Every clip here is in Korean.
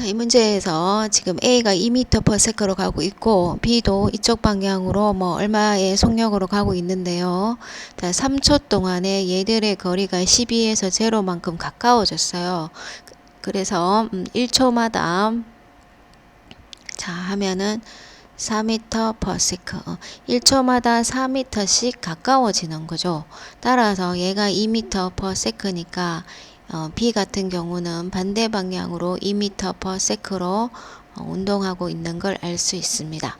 자, 이 문제에서 지금 A가 2m/s로 가고 있고 B도 이쪽 방향으로 뭐 얼마의 속력으로 가고 있는데요. 자, 3초 동안에 얘들의 거리가 12에서 0만큼 가까워졌어요. 그래서 음, 1초마다 자, 하면은 4m/s. 어, 1초마다 4m씩 가까워지는 거죠. 따라서 얘가 2m/s니까 어, B 같은 경우는 반대 방향으로 2m/s로 어, 운동하고 있는 걸 알 수 있습니다.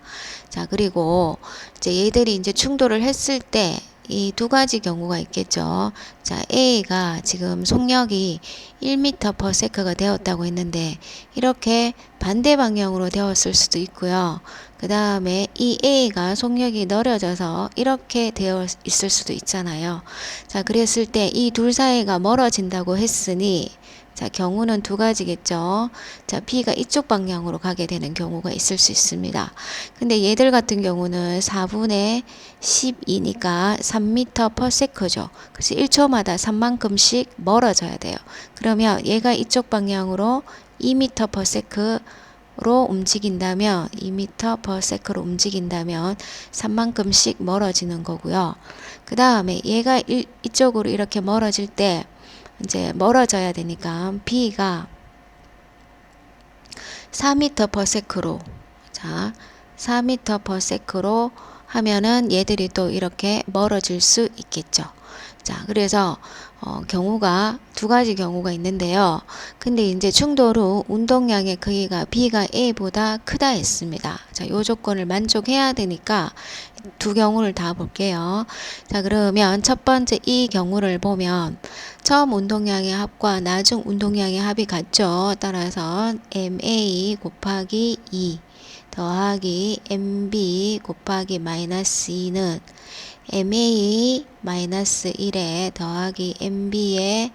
자, 그리고 이제 얘들이 이제 충돌을 했을 때 이 두 가지 경우가 있겠죠. 자, A가 지금 속력이 1m/s가 되었다고 했는데 이렇게 반대 방향으로 되었을 수도 있고요. 그 다음에 이 A가 속력이 느려져서 이렇게 되어 있을 수도 있잖아요. 자, 그랬을 때 이 둘 사이가 멀어진다고 했으니 자, 경우는 두 가지겠죠. 자, B가 이쪽 방향으로 가게 되는 경우가 있을 수 있습니다. 근데 얘들 같은 경우는 4분의 12니까 3m/s죠. 그래서 1초마다 3만큼씩 멀어져야 돼요. 그러면 얘가 이쪽 방향으로 2m/s로 움직인다면 2m/s로 움직인다면 3만큼씩 멀어지는 거고요. 그 다음에 얘가 일, 이쪽으로 이렇게 멀어질 때 이제 멀어져야 되니까 B가 4m/s로 자 4m/s로 하면은 얘들이 또 이렇게 멀어질 수 있겠죠. 자, 그래서 어, 경우가 두 가지 경우가 있는데요. 근데 이제 충돌 후 운동량의 크기가 B가 A보다 크다 했습니다. 자, 요 조건을 만족해야 되니까 두 경우를 다 볼게요. 자, 그러면 첫 번째 이 경우를 보면 처음 운동량의 합과 나중 운동량의 합이 같죠. 따라서 MA 곱하기 2 더하기 MB 곱하기 마이너스 2는 MA 마이너스 1에 더하기 MB의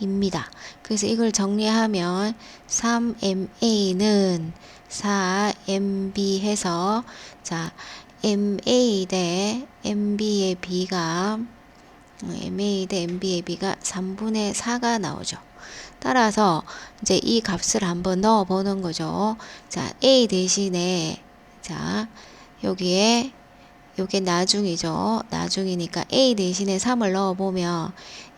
입니다. 그래서 이걸 정리하면 3MA는 4MB 해서 자 MA 대 MB의 B가 MA 대 MB의 B가 3분의 4가 나오죠. 따라서 이제 이 값을 한번 넣어 보는 거죠. 자, A 대신에 자, 여기에 요게 나중이죠. 나중이니까 A 대신에 3을 넣어 보면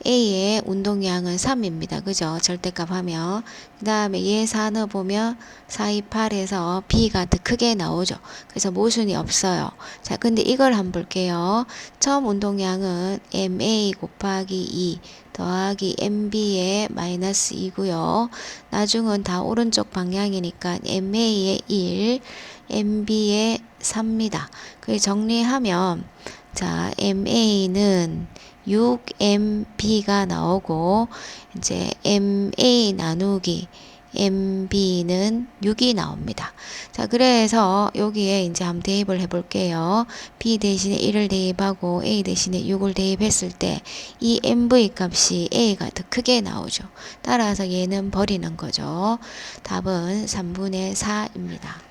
A의 운동량은 3입니다. 그죠? 절대값 하면. 그 다음에 얘 4 넣어 보면 4, 2, 8에서 B가 더 크게 나오죠. 그래서 모순이 없어요. 자, 근데 이걸 한번 볼게요. 처음 운동량은 MA 곱하기 2 더하기 MB의 마이너스 2고요. 나중은 다 오른쪽 방향이니까 MA의 1, MB의 3입니다. 그 정리하면 자, MA는 6MB가 나오고 이제 MA 나누기 MB는 6이 나옵니다. 자, 그래서 여기에 이제 한번 대입을 해 볼게요. B 대신에 1을 대입하고 A 대신에 6을 대입했을 때 이 MV 값이 A가 더 크게 나오죠. 따라서 얘는 버리는 거죠. 답은 3분의 4입니다.